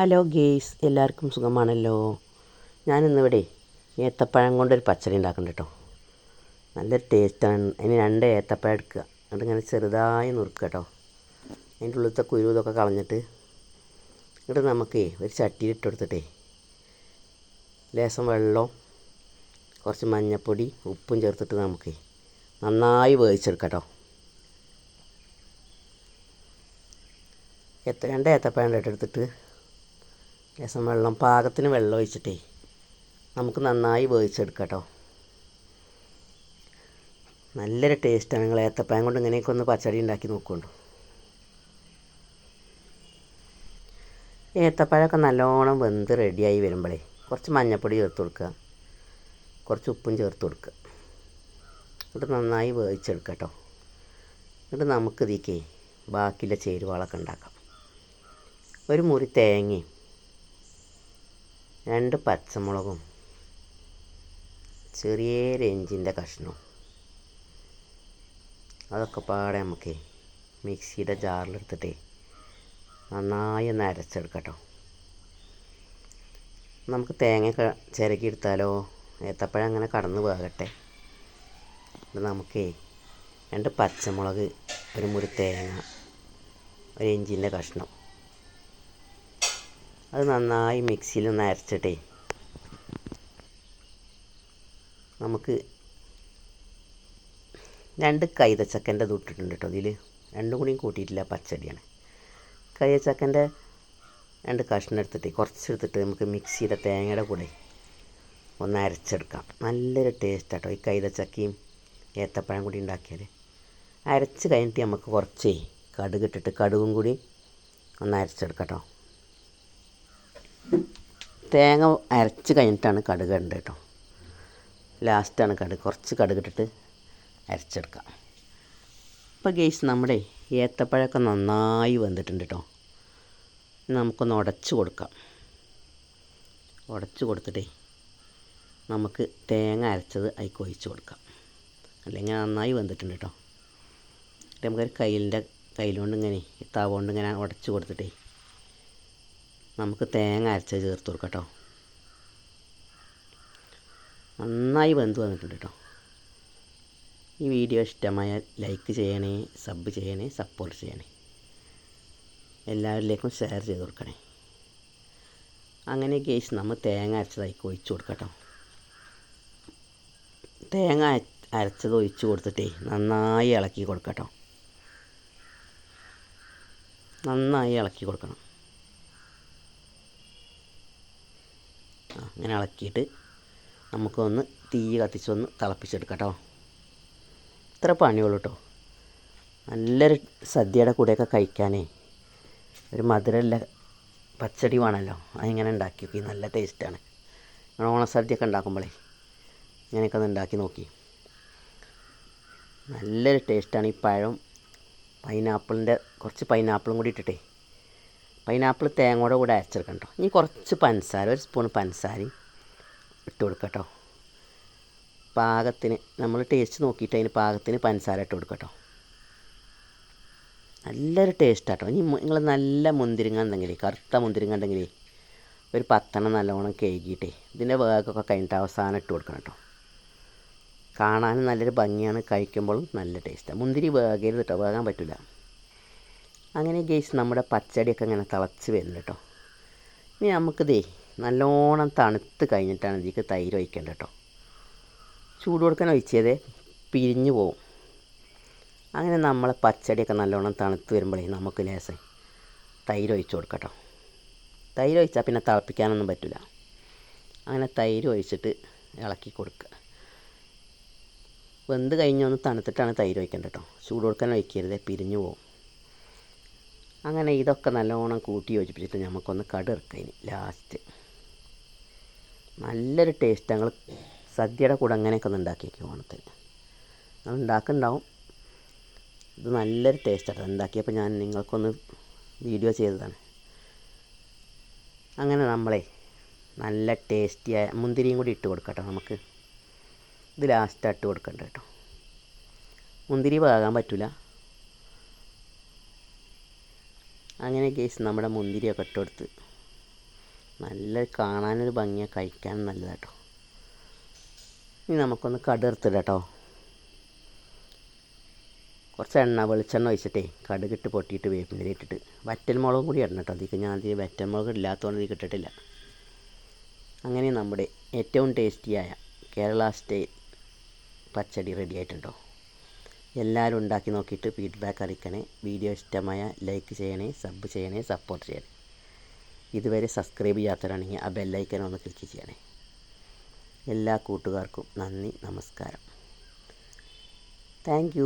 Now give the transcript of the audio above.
Hello guys എല്ലാവർക്കും സുഖമാണല്ലോ? ഞാനിന്നിവിടെ ഏത്തപ്പഴം കൊണ്ടൊരു പച്ചടി ഉണ്ടാക്കുന്നുണ്ട് കേട്ടോ നല്ലൊരു ടേസ്റ്റാണ്. അതിന് രണ്ട് ഏത്തപ്പഴം എടുക്കുക. എന്നിട്ട് ഇങ്ങനെ ചെറുതായി നുറുക്കുക കേട്ടോ അതിന്റെ ഉള്ളിലത്തെ കുരു ഇതൊക്കെ കളഞ്ഞിട്ട് എന്നിട്ട് നമുക്ക് ഒരു ചട്ടിയിൽ ഇട്ട് കൊടുത്തിട്ടേ ലേശം വെള്ളവും കുറച്ച് മഞ്ഞൾപ്പൊടി ഉപ്പും ചേർത്തിട്ട് നമുക്ക് നന്നായി വേവിച്ചെടുക്കാം കേട്ടോ എത്ര രണ്ട് ഏത്തപ്പഴം എടുത്തിട്ട് ലേശം വെള്ളം. പാകത്തിന് വെള്ളം ഒഴിച്ചിട്ടേ നമുക്ക് നന്നായി വേവിച്ചെടുക്കാം കേട്ടോ നല്ലൊരു ടേസ്റ്റാണ് നിങ്ങൾ ഏത്തപ്പഴം കൊണ്ട് ഇങ്ങനെയൊക്കെ ഒന്ന് പച്ചടി ഉണ്ടാക്കി നോക്കുന്നുണ്ടോ. ഏത്തപ്പഴമൊക്കെ നല്ലോണം വെന്ത് റെഡിയായി വരുമ്പോഴേ കുറച്ച് മഞ്ഞൾപ്പൊടി ചേർത്ത് കൊടുക്കുക. കുറച്ച് ഉപ്പും ചേർത്ത് കൊടുക്കുക. എന്നിട്ട് നന്നായി വേവിച്ചെടുക്കുക കേട്ടോ എന്നിട്ട് നമുക്ക് ഇതിക്കേ ബാക്കിയുള്ള ചേരുവകളൊക്കെ ഉണ്ടാക്കാം. ഒരു മുറി തേങ്ങയും രണ്ട് പച്ചമുളകും. ചെറിയൊരു ഇഞ്ചിന്റെ കഷ്ണവും അതൊക്കെ പാടെ നമുക്ക് മിക്സിയുടെ ജാറിലെടുത്തിട്ട് നന്നായി ഒന്ന് അരച്ചെടുക്കട്ടോ. നമുക്ക് തേങ്ങ ചിരകി എടുത്താലോ ഏത്തപ്പഴം അങ്ങനെ കടന്ന് വേകട്ടെ. ഇത് നമുക്കേ രണ്ട് പച്ചമുളക് ഒരു മുറി തേങ്ങ ഒരു ഇഞ്ചിന്റെ കഷ്ണം. അത് നന്നായി മിക്സിയിൽ ഒന്ന് അരച്ചിട്ടേ. നമുക്ക് രണ്ട് കൈതച്ചക്കന്റെ തൊട്ടിട്ടുണ്ട് കേട്ടോ ഇതിൽ രണ്ടും കൂടിയും കൂട്ടിയിട്ടില്ല പച്ചടിയാണ്. കൈതച്ചക്കന്റെ രണ്ട് കഷ്ണം എടുത്തിട്ട് കുറച്ച് എടുത്തിട്ട് നമുക്ക് മിക്സിയുടെ തേങ്ങയുടെ കൂടെ ഒന്ന് അരച്ചെടുക്കാം. നല്ലൊരു ടേസ്റ്റ് കേട്ടോ ഈ കൈതച്ചക്കയും ഏത്തപ്പഴം കൂടി ഉണ്ടാക്കിയാൽ അരച്ച് കഴിഞ്ഞിട്ട് നമുക്ക് കുറച്ചേ കടുക് ഇട്ടിട്ട് കടുകും കൂടി ഒന്ന് അരച്ചെടുക്കാം കേട്ടോ. തേങ്ങ അരച്ച് കഴിഞ്ഞിട്ടാണ് കടുക് ഇടേണ്ടത് കേട്ടോ. ലാസ്റ്റാണ് കടുക്. കുറച്ച് കടുക് ഇട്ടിട്ട് അരച്ചെടുക്കാം. ഇപ്പോൾ ഗെയ്സ് നമ്മുടെ ഏത്തപ്പഴമൊക്കെ നന്നായി വന്നിട്ടുണ്ട് കേട്ടോ. നമുക്കൊന്ന് ഉടച്ച് കൊടുക്കാം. ഉടച്ച് കൊടുത്തിട്ടേ നമുക്ക് തേങ്ങ അരച്ചത് അതിൽ ഒഴിച്ച് കൊടുക്കാം. അല്ലെങ്കിൽ നന്നായി വന്നിട്ടുണ്ട് കേട്ടോ. നമുക്കൊരു കയ്യിലിന്റെ കയ്യിലുകൊണ്ട് ഇങ്ങനെ താവ കൊണ്ട് ഇങ്ങനെ ഉടച്ച് കൊടുത്തിട്ടേ നമുക്ക് തേങ്ങ അരച്ചത് ചേർത്ത് കൊടുക്കാം കേട്ടോ നന്നായി വെന്ത് വന്നിട്ടുണ്ട് കേട്ടോ ഈ വീഡിയോ ഇഷ്ടമായ ലൈക്ക് ചെയ്യണേ സബ് ചെയ്യണേ സപ്പോർട്ട് ചെയ്യണേ. എല്ലാവരിലേക്കും ഷെയർ ചെയ്ത് കൊടുക്കണേ. അങ്ങനെ കേസ് നമ്മൾ തേങ്ങ അരച്ചതായി ഒഴിച്ച് കൊടുക്കട്ടോ. തേങ്ങ അരച്ചത് ഒഴിച്ച് കൊടുത്തിട്ടേ നന്നായി ഇളക്കി കൊടുക്കട്ടോ. നന്നായി ഇളക്കി കൊടുക്കണം. അങ്ങനെ ഇളക്കിയിട്ട് നമുക്കൊന്ന് തീ കത്തിച്ചൊന്ന് തിളപ്പിച്ചെടുക്കാം കേട്ടോ ഇത്ര പണിയുള്ളൂ കേട്ടോ നല്ലൊരു സദ്യയുടെ കൂടെയൊക്കെ കഴിക്കാനേ. ഒരു മധുരമല്ല പച്ചടി വേണമല്ലോ. അതിങ്ങനെ ഉണ്ടാക്കി നോക്കി നല്ല ടേസ്റ്റാണ്. നിങ്ങൾ ഓണസദ്യയൊക്കെ ഉണ്ടാക്കുമ്പോഴേ ഇങ്ങനെയൊക്കെ ഒന്ന് ഉണ്ടാക്കി നോക്കി. നല്ലൊരു ടേസ്റ്റാണ് ഈ പഴം. പൈനാപ്പിളിന്റെ കുറച്ച് പൈനാപ്പിളും കൂടി ഇട്ടിട്ടേ. പൈനാപ്പിൾ തേങ്ങയുടെ കൂടെ അരച്ചെടുക്കണം കേട്ടോ. ഇനി കുറച്ച് പഞ്ചസാര ഒരു സ്പൂൺ പഞ്ചസാരയും ഇട്ട് കൊടുക്കുക പാകത്തിന് നമ്മൾ ടേസ്റ്റ് നോക്കിയിട്ട് അതിന് പാകത്തിന് പഞ്ചസാര ഇട്ട് കൊടുക്കുക നല്ലൊരു ടേസ്റ്റ് കേട്ടോ. ഇനി നിങ്ങൾ നല്ല മുന്തിരിങ്ങ ഉണ്ടെങ്കിൽ കറുത്ത മുന്തിരിങ്ങ ഉണ്ടെങ്കിൽ ഒരു പത്തെണ്ണം നല്ലോണം കേകിയിട്ടേ ഇതിന്റെ വേഗമൊക്കെ കഴിഞ്ഞിട്ട് അവസാനം ഇട്ട് കൊടുക്കണം കേട്ടോ. കാണാനും നല്ലൊരു ഭംഗിയാണ് കഴിക്കുമ്പോഴും നല്ല ടേസ്റ്റാണ് മുന്തിരി വേഗരുത് കേട്ടോ വേകാൻ പറ്റില്ല അങ്ങനെ ഗേസ് നമ്മുടെ പച്ചടിയൊക്കെ ഇങ്ങനെ തിളച്ച് വരുന്നുണ്ട് കേട്ടോ. ഇനി നമുക്കിതേ നല്ലോണം തണുത്ത് കഴിഞ്ഞിട്ടാണ് ഇതിലേക്ക് തൈര് ഒഴിക്കേണ്ടത് കേട്ടോ. ചൂട് കൊടുക്കാൻ ഒഴിച്ചതേ പിരിഞ്ഞു പോവും. അങ്ങനെ നമ്മളെ പച്ചടിയൊക്കെ നല്ലോണം തണുത്ത് വരുമ്പോഴേ നമുക്ക് ലേശം തൈര് ഒഴിച്ച് കൊടുക്കട്ടോ കേട്ടോ. തൈര് ഒഴിച്ചാൽ പിന്നെ തിളപ്പിക്കാനൊന്നും പറ്റില്ല അങ്ങനെ തൈര് ഒഴിച്ചിട്ട് ഇളക്കി കൊടുക്കുക. വെന്ത് കഴിഞ്ഞൊന്ന് തണുത്തിട്ടാണ് തൈര് ഒഴിക്കേണ്ടത് കേട്ടോ. ചൂട് കൊടുക്കാൻ ഒഴിക്കരുത് പിരിഞ്ഞു പോകും അങ്ങനെ ഇതൊക്കെ നല്ലോണം കൂട്ടി യോജിപ്പിച്ചിട്ട് നമുക്കൊന്ന് കടുറക്കതിന് ലാസ്റ്റ് നല്ലൊരു ടേസ്റ്റ് ഞങ്ങൾ സദ്യയുടെ കൂടെ അങ്ങനെയൊക്കെ ഒന്ന് ഉണ്ടാക്കിയേക്കും ഓണത്തിന് അത് ഉണ്ടാക്കുന്നുണ്ടാവും. ഇത് നല്ലൊരു ടേസ്റ്റാണ് ഉണ്ടാക്കിയപ്പോൾ ഞാൻ നിങ്ങൾക്കൊന്ന് വീഡിയോ ചെയ്തതാണ്. അങ്ങനെ നമ്മളെ നല്ല ടേസ്റ്റിയായ മുന്തിരിയും കൂടി ഇട്ട് കൊടുക്കട്ടോ നമുക്ക്. ഇത് ലാസ്റ്റ് ഇട്ട് കൊടുക്കണ്ട കേട്ടോ മുന്തിരി പാകാൻ പറ്റില്ല അങ്ങനെ കേസ് നമ്മുടെ മുന്തിരിയൊക്കെ ഇട്ട് കൊടുത്ത് നല്ല കാണാനൊരു ഭംഗിയാണ് കഴിക്കാൻ നല്ലതാട്ടോ. ഇനി നമുക്കൊന്ന് കടുർത്തിടാം കേട്ടോ കുറച്ച് എണ്ണ വെളിച്ചെണ്ണ ഒഴിച്ചിട്ടേ കടുകിട്ട് പൊട്ടിയിട്ട് വേപ്പിന്റെ ഇട്ടിട്ട് വറ്റൽ മുളകും കൂടി ഇടണം കേട്ടോ. അതിക്ക് ഞാൻ അധികം വറ്റൽ മുളക് ഇല്ലാത്തതുകൊണ്ട് ഇത് കിട്ടിട്ടില്ല അങ്ങനെ നമ്മുടെ ഏറ്റവും ടേസ്റ്റിയായ കേരള സ്റ്റൈൽ പച്ചടി റെഡി ആയിട്ടുണ്ടോ എല്ലാവരും ഉണ്ടാക്കി നോക്കിയിട്ട് ഫീഡ്ബാക്ക് അറിയിക്കണേ. വീഡിയോ ഇഷ്ടമായ ലൈക്ക് ചെയ്യണേ സബ് ചെയ്യണേ സപ്പോർട്ട് ചെയ്യണേ. ഇതുവരെ സബ്സ്ക്രൈബ് ചെയ്യാത്തവരാണെങ്കിൽ ആ ബെല്ലൈക്കൻ ഒന്ന് ക്ലിക്ക് ചെയ്യണേ. എല്ലാ കൂട്ടുകാർക്കും നന്ദി നമസ്കാരം. താങ്ക്